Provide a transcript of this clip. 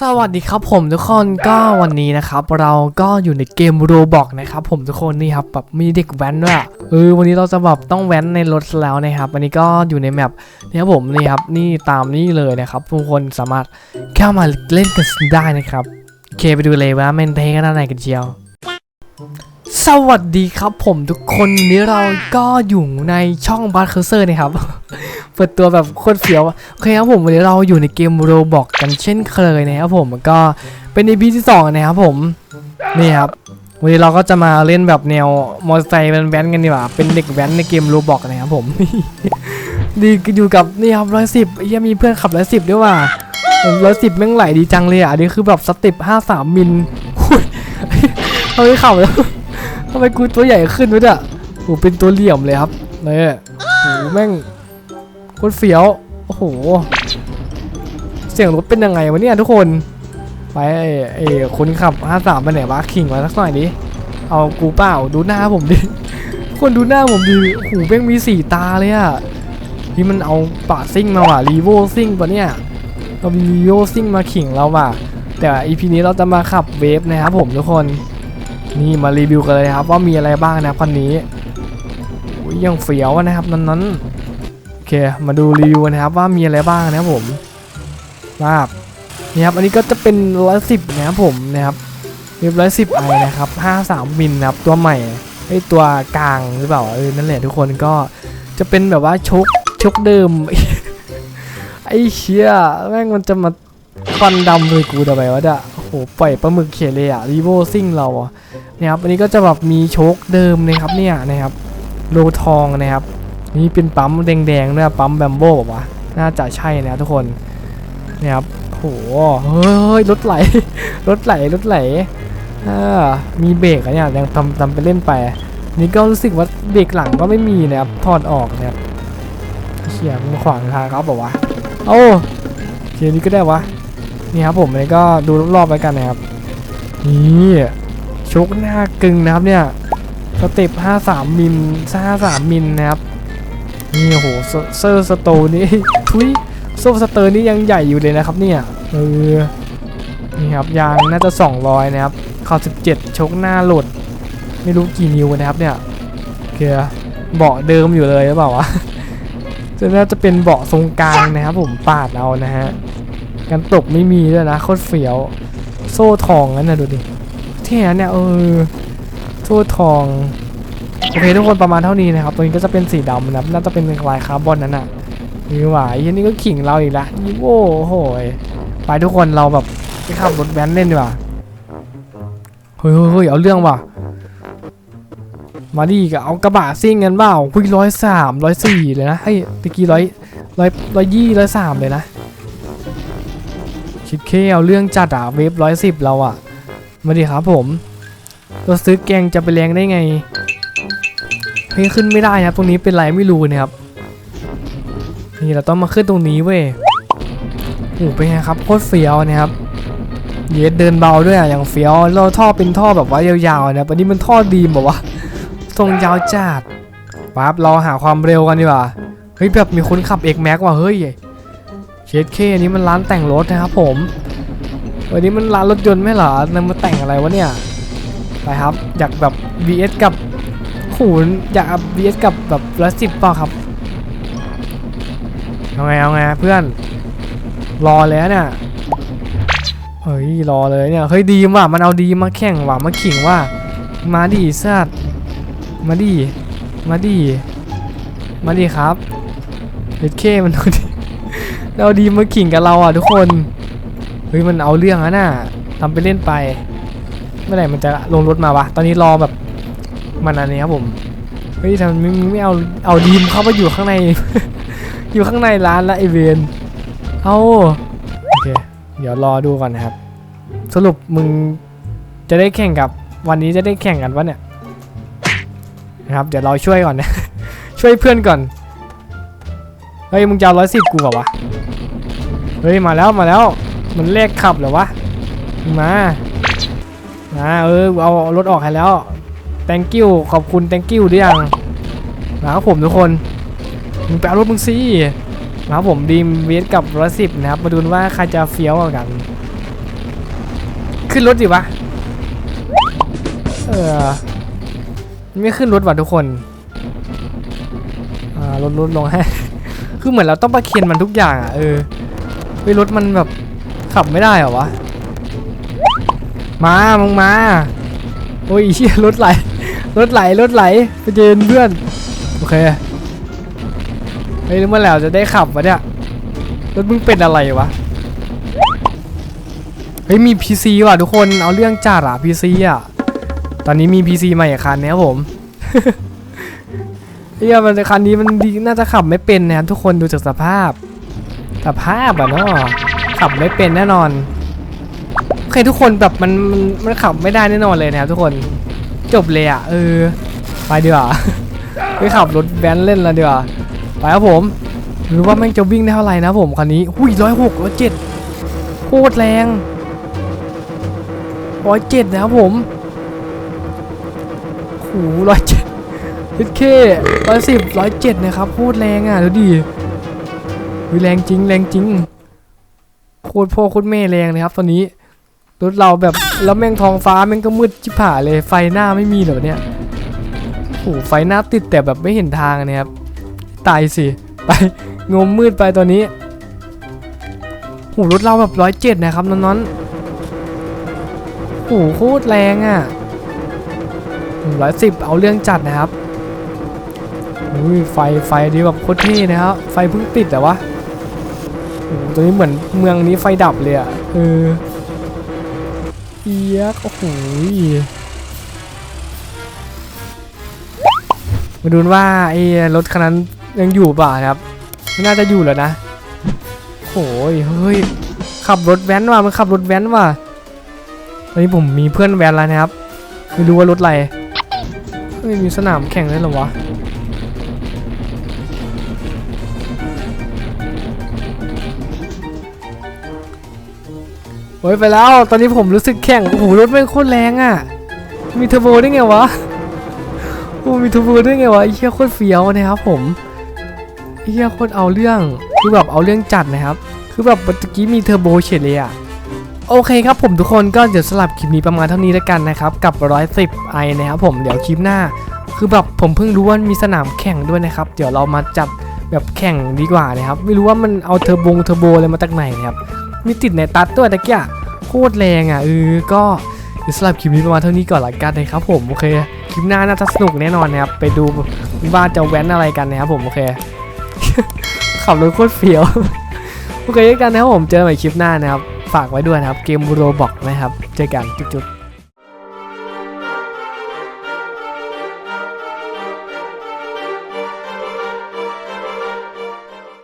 สวัสดีครับผมทุกคนก็วันนี้นะครับ เราก็อยู่ในเกมโรบอกนะครับผมทุกคนนี่ครับแบบมีเด็กแว้นด้วยเออวันนี้เราจะแบบต้องแว้นในรถแล้วนะครับวันนี้ก็อยู่ในแมปนี่ครับผมนี่ครับนี่ตามนี่เลยนะครับทุกคนสามารถเข้ามาเล่นกันได้นะครับโอเคไปดูเลยว่าเมนเพลงกันอะไรกันเจียว สวัสดีครับผมทุกคนนี้เราก็อยู่ในช่องบัตเคอร์เซอร์นะครับ เปิดตัวแบบโคตรเฟี้ยวโอเคครับผมวันนี้เราอยู่ในเกมโรบอกกันเช่นเคยนะครับผมก็เป็น EP ที่ 2 นะครับผมนี่ครับวันนี้เราก็จะมาเล่นแบบแนวมอเตอร์ไซค์แว้นกันดีกว่าเป็นเด็กแว้นในเกมโรบอกนะครับผมดีอยู่กับนี่ครับร้อยสิบยังมีเพื่อนขับร้อยสิบด้วยว่ะร้อยสิบแม่งไหลดีจังเลยอะอันนี้คือแบบสเต็ปห้าสามมิลหุ้ยขับแล้วทำไมกูตัวใหญ่ขึ้นวะเนี่ยโอ้เป็นตัวเหลี่ยมเลยครับเนี่ยโอ้แม่ง โคตรเฟี้ยว โอ้โห เสียงรถเป็นยังไงวะเนี่ยทุกคน ไปไอ้คนขับ 53ไปไหนวะขิงมาสักหน่อยดิ เอากูเปล่าดูหน้าผมดิ คนดูหน้าผมดิโอ้โหแม่งมีสีตาเลยอะนี่มันเอาปาซิ่งมาว่ะรีโวซิ่งปะเนี่ยเรามีรีโวซิ่งมาขิงเราว่ะ แต่อีพีนี้เราจะมาขับเวฟนะครับผมทุกคน นี่มารีวิวกันเลยครับว่ามีอะไรบ้างนะคันนี้ยังเฟี้ยวนะครับนั้นๆ เคมาดูรีวิวนะครับว่ามีอะไรบ้างนะครับผมมาบนี่ครับอันนี้ก็จะเป็นร้อยสิบนะครับผมนะครับเรียบร้อยสิบไอนะครับห้าสามมิลนะครับตัวใหม่ไอตัวกลางหรือเปล่าเออนั่นแหละทุกคนก็จะเป็นแบบว่าชกชกเดิม ไอ้เชี่ยแม่งมันจะมาควันดำเลยกูทำไมวะเนี่ยโอ้โหปล่อยปลาหมึกเขยเลยอะรีโวซิ่งเราอะนะครับอันนี้ก็จะแบบมีชคเดิมนะครับเนี่ยนะครับโลทองนะครับ นี่เป็นปั๊มแดงๆด้วยปั๊มแบมโบ้วะน่าจะใช่นะทุกคนเนี่ยครับโหเฮ้ยรถไหลรถไหลรถไหลอ่ามีเบรกอะเนี่ยยังทำทำไปเล่นไป นี่ก็รู้สึกว่าเบรกหลังก็ไม่มีนะครับถอดออกนะครับเขี่ยมันขวางทางครับบอกว่าโอ้เขีนี้ก็ได้วะนี่ครับผมอันนี้ก็ดูรอบๆไปกันนะครับนี่ชกหน้ากึ่งนะครับเนี่ยสเต็ป53มิล53มิลนะครับ นี่โอ้โหเซอร์สโตนี่ทุยโซ่สเตอร์นี่ยังใหญ่อยู่เลยนะครับเนี่ยเออนี่ครับยางน่าจะ 200 นะครับข้าว17 ชกหน้าหลุด ไม่รู้กี่นิ้วนะครับเนี่ยโอเคเบาะเดิมอยู่เลยหรือเปล่าวะจะน่าจะเป็นเบาะทรงกลางนะครับผมปาดเอานะฮะกันตกไม่มีด้วยนะโคตรเฟี้ยว โซ่ทองนั่นนะดูดิเท่นเนี่ยเออโซ่ทอง โอเคทุกคนประมาณเท่านี้นะครับ ตัวนี้ก็จะเป็นสีดำนะครับน่าจะเป็นลายคาร์บอนนั่นน่ะนี่หว่าไอ้นี่ก็ขิงเราอีกละนี่โอ้โหไปทุกคนเราแบบไปขับรถแว้นเล่นดีกว่าเฮ้ยเฮ้ยเอาเรื่องว่ะ มาดิก็เอากระบะซิ่งกันเปล่าคุยร้อยสามร้อยสี่เลยนะเฮ้ยตะกี้ร้อยร้อยร้อยยี่ร้อยสามเลยนะคิดเคเอาเรื่องจัดอะเวฟร้อยสิบเราอะมาดิครับผมเราซื้อแกงจะไปแรงได้ไง เฮ้ยขึ้นไม่ได้นะครับ ตรงนี้เป็นไรไม่รู้นะครับ นี่เราต้องมาขึ้นตรงนี้เว้ยโอ้เป็นไงครับโคตรเฟี้ยวนะครับ เยสเดินเบาด้วยอะอย่างเฟี้ยวเราท่อเป็นท่อแบบว่ายาวๆนะครันนี้มันท่อดีมแบบว่าทรงยาวจัดปั๊บเราหาความเร็วกันดีกว่าเฮ้ยแบบมีคนขับเอกแม็กว่ะเฮ้ยเชดเคอันนี้มันร้านแต่งรถนะครับผม วันนี้มันร้านรถยนต์ไหมเหรอนำมาแต่งอะไรวะเนี่ยไปครับอยากแบบ VS กับ โหอยากอัพ VS กับแบบร้อยสิบเปล่าครับเอาไงเอาไงเพื่อน รอแล้วเนี่ยเฮ้ยรอเลยเนี่ยเฮ้ยดีว่ะมันเอาดีมาแข่งว่ะมาขิงว่ะมาดิสัตว์มาดิมาดิมาดิครับเด็ดเคมันเอาดีเอาดีมาขิงกับเราอะทุกคนเฮ้ยมันเอาเรื่องอะน่ะทำไปเล่นไปเมื่อไหร่มันจะลงรถมาวะตอนนี้รอแบบ มันอันนี้ครับผมเฮ้ยทำไมมึงไม่เอาเอาดีมเข้ามาอยู่ข้างใน อยู่ข้างในร้านละไอเวนเอาโอเคเดี๋ยวรอดูก่อนนะครับ สรุปมึงจะได้แข่งกับวันนี้จะได้แข่งกันวะเนี่ยนะครับเดี๋ยวเราช่วยก่อนนะ ช่วยเพื่อนก่อนเฮ้ยมึงจะร้อยสิบกูเปล่าวะเฮ้ยมาแล้วมาแล้วมันเลขขับเหรอวะมึงมาเออเอารถออกให้แล้ว thank you ขอบคุณ thank you ด้วยยังนะครับผมทุกคนมึงไปเอารถมึงสินะครับผมดีมเวสกับร้อยสิบนะครับ มาดูว่าใครจะเฟี้ยวกัน ขึ้นรถดิวะ เออ ไม่ขึ้นรถว่ะทุกคน อ่ารถรถลงให้ คือเหมือนเราต้องประเคียนมันทุกอย่างอะ เออเฮ้ยรถมันแบบขับไม่ได้เหรอวะ มา มึงมา โอ้ยเชี่ยรถไหล รถไหลรถไหลไปเจนเพื่อนโอเคเฮ้ยเมื่อไหร่เราจะได้ขับวะเนี่ยรถมึงเป็นอะไรวะเฮ้ยมี PC ว่ะทุกคนเอาเรื่องจัดอะ PC อะตอนนี้มี PC ใหม่คันนะครับผมเฮียมันคันนี้มันดีน่าจะขับไม่เป็นนะครับทุกคนดูจากสภาพสภาพอะเนาะขับไม่เป็นแน่นอนโอเคทุกคนแบบมันมันขับไม่ได้แน่นอนเลยนะครับทุกคน จบเลยอะเออ ไปดีกว่าไปขับรถแว้นเล่นล้วดีกว่าไปครับผมหรือว่าแม่งจะวิ่งได้เท่าไหร่นะผมคันนี้หุ้ยร้อยหกร้อยเจ็ดโคตรแรงร้อยเจ็ดนะครับผมโอ้โหร้อยเจ็ดพิเคร้อยสิบร้อยเจ็ดนะครับโคตรแรงอะดูดิวิแรงจริงแรงจริงโคตรพ่อโคตรแม่แรงเลยครับตอนนี้ รถเราแบบแล้วแม่งท้องฟ้าแม่งก็มืดชิบหายเลยไฟหน้าไม่มีเหรอเนี่ยโอ้โหไฟหน้าติดแต่แบบไม่เห็นทางนะครับตายสิไปงมมืดไปตัวนี้โอ้โหรถเราแบบร้อยเจ็ดนะครับน้อนๆโอ้โหโคตรแรงอะร้อยสิบเอาเรื่องจัดนะครับอุ้ยไฟไฟดีแบบโคตรเท่นะครับไฟเพิ่งติดแต่ว่าโอ้โหตัวนี้เหมือนเมืองนี้ไฟดับเลยอะเออ เอียก โอ้โหมาดูว่าไอ้รถคันนั้นยังอยู่เปล่าครับไม่น่าจะอยู่แล้วนะโอ้ยเฮ้ย ขับรถแว้นว่ะมันขับรถแว้นว่ะตอนนี้ผมมีเพื่อนแว้นแล้วนะครับ ไม่รู้ว่ารถอะไรเฮ้ยมีสนามแข่งด้วยเหรอวะ โอ้ยไปแล้ว ตอนนี้ผมรู้สึกแข่งโอ้โหรถแม่งโคตรแรงอะ มีเทอร์โบได้ไงวะ โอ้มีเทูบูด้วยไงวะไอ้เหี้ยโคตรเฟี้ยวนะครับผมไอ้เหี้ยโคตรเอาเรื่อง คือแบบเอาเรื่องจัดนะครับ คือแบบเมื่อกี้มีเทอร์โบเฉยเลยอะโอเคครับผมทุกคนก็เดี๋ยวสลับคลิปนี้ประมาณเท่านี้แล้วกันนะครับ กับ 110ไอนะครับผมเดี๋ยวคลิปหน้า คือแบบผมเพิ่งรู้ว่ามีสนามแข่งด้วยนะครับ เดี๋ยวเรามาจัดแบบแข่งดีกว่านะครับ ไม่รู้ว่ามันเอาเทอร์โบเทอร์โบอะไรมาจากไหนนะครับ มีติดในตัดตัวตะเกียโคตรแรงอะเออก็สำหรับคลิปนี้ประมาณเท่านี้ก่อนละกันนะครับผมโอเคคลิปหน้าน่าจะสนุกแน่นอนนะครับไปดูว่าจะแว้นอะไรกันนะครับผมโอเคขับรถโคตรเฟี้ยวโอเคกันนะครับผมเจอกันใหม่คลิปหน้านะครับฝากไว้ด้วยนะครับเกมโรบอกนะครับเจอกันจุ๊บ